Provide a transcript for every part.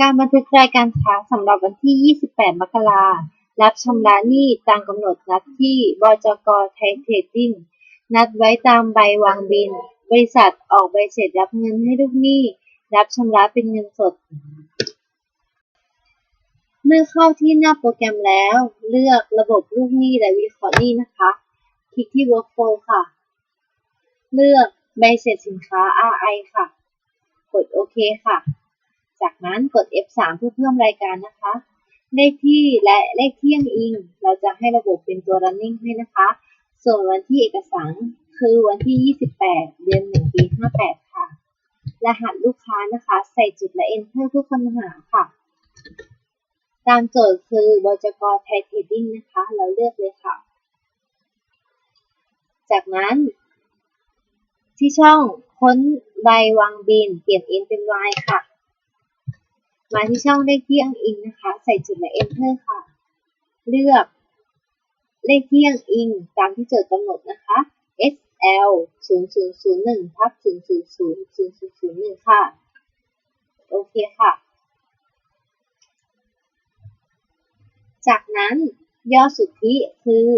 การบันทึกรายการค้าสำหรับวันที่ 28 มกรารับชำระหนี้ตามกำหนดนัดที่บจกไทยเทรดดิ้งนัดไว้ตามใบวางบิน บริษัทออกใบเสร็จรับเงินให้ลูกหนี้ รับชำระเป็นเงินสด เมื่อเข้าที่หน้าโปรแกรมแล้ว เลือกระบบลูกหนี้และวิเคราะห์หนี้นะคะ คลิกที่ Workflow ค่ะ เลือกใบเสร็จสินค้า RI ค่ะ กดโอเคค่ะ จากนั้นกด F3 เพื่อเพิ่มรายการนะคะ เลขที่และเลขที่อ้างอิง เราจะให้ระบบเป็นตัว running ให้นะคะ ส่วนวันที่เอกสารคือวันที่ 28 เดือน 1 ปี 58 ค่ะ รหัสลูกค้านะคะ ใส่จุดและ enter เพื่อค้นหาค่ะ ตามโจทย์คือบจกไทยเทรดดิ้งนะคะ เราเลือกเลยค่ะ จากนั้น ที่ช่องค้นใบวางบิน เปลี่ยน n เป็น y ค่ะ มาที่ช่องเลขที่อ้างอิงนะคะ ใส่จุดและ enter ค่ะ เลือกเลขที่อ้างอิงตามที่โจทย์กำหนดนะคะ SL 0001ทับ000 0001ค่ะ โอเคค่ะ จากนั้นยอดสุทธิคือ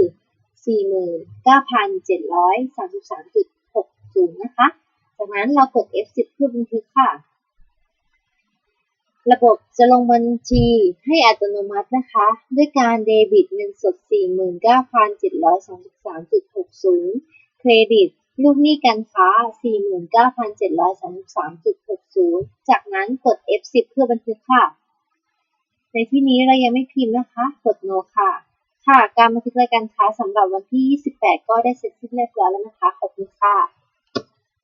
49,733.60 นะคะ จากนั้นเรากด F10 เพื่อบันทึกค่ะ ระบบจะลงบัญชีให้อัตโนมัตินะคะ ด้วยการเดบิตเงินสด 49,733.60 เครดิต ลูกหนี้การค้า 49,733.60 จากนั้นกด F10 เพื่อบันทึกค่ะ ในที่นี้เรายังไม่พิมพ์นะคะ กด no ค่ะ ค่ะ การบันทึกรายการค้าสำหรับวันที่ 28 ก็ได้เสร็จสิ้นเรียบร้อยแล้วนะคะ ขอบคุณค่ะ